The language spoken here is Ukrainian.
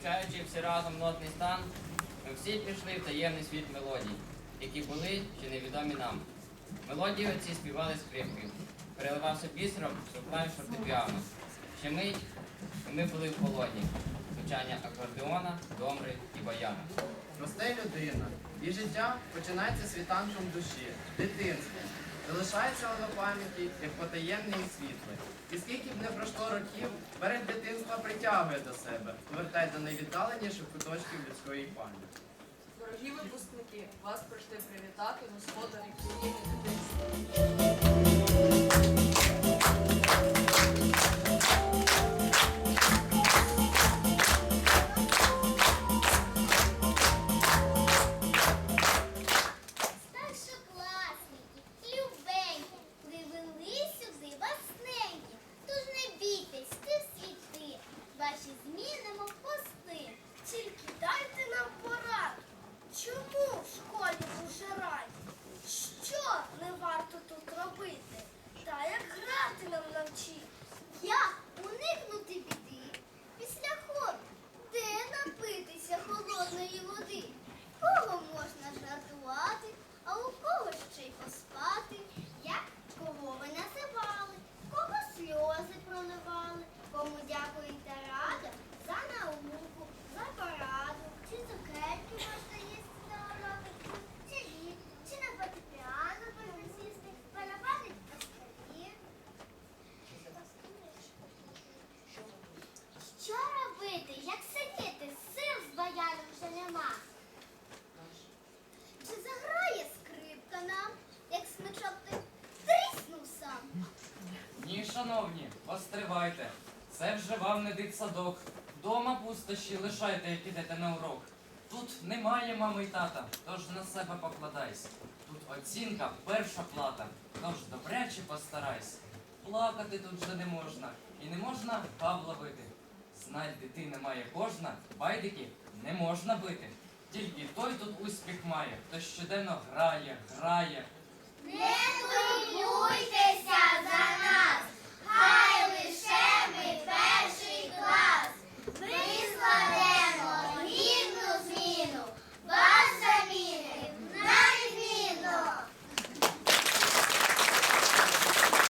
вивчаючи всі разом нотний стан, ми всі пішли в таємний світ мелодій, які були чи невідомі нам. Мелодії оці співали скрипки, переливався бісером клавіш фортепіано. Ще і ми були в полоні. Звучання акордеона, домри і баяна. Росте людина, і життя починається світанком душі, дитинством. Залишається воно пам'яті, як потаємний і світле. І скільки б не пройшло років, берег дитинства притягує до себе, повертає до найвіддаленіших куточків людської пам'яті. Дорогі випускники, вас прийшли привітати господарі країни дитинства. Змінимо пости. Тільки дайте нам пораду. Чому в шановні, постривайте. Це вже вам не дитсадок. Дома пустощі лишайте, як ідете на урок. Тут немає мами й тата, тож на себе покладайся. Тут оцінка перша плата, тож добряче постарайся. Плакати тут вже не можна, і не можна Павла бити. Знать дитина має кожна, байдики не можна бити. Тільки той тут успіх має, хто щоденно грає, грає, Не хвилюйтесь,